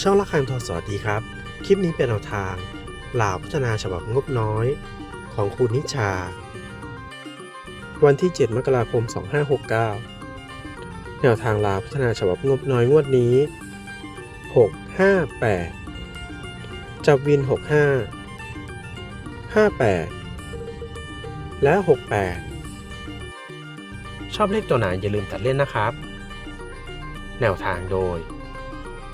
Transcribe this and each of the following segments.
ช่องละครังทอสอดีครับ คลิปนี้เป็นแนวทางลาพัฒนาฉบับงบน้อย ของคุณนิชา วันที่ 7 มกราคม 2569 แนวทางลาพัฒนาฉบับงบน้อยงวดนี้ 658 จับวิน 65 58 และ 68 ชอบเลขตัวไหนอย่าลืมตัดเล่นนะครับ แนวทางโดย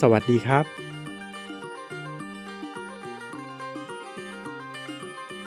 สวัสดีครับ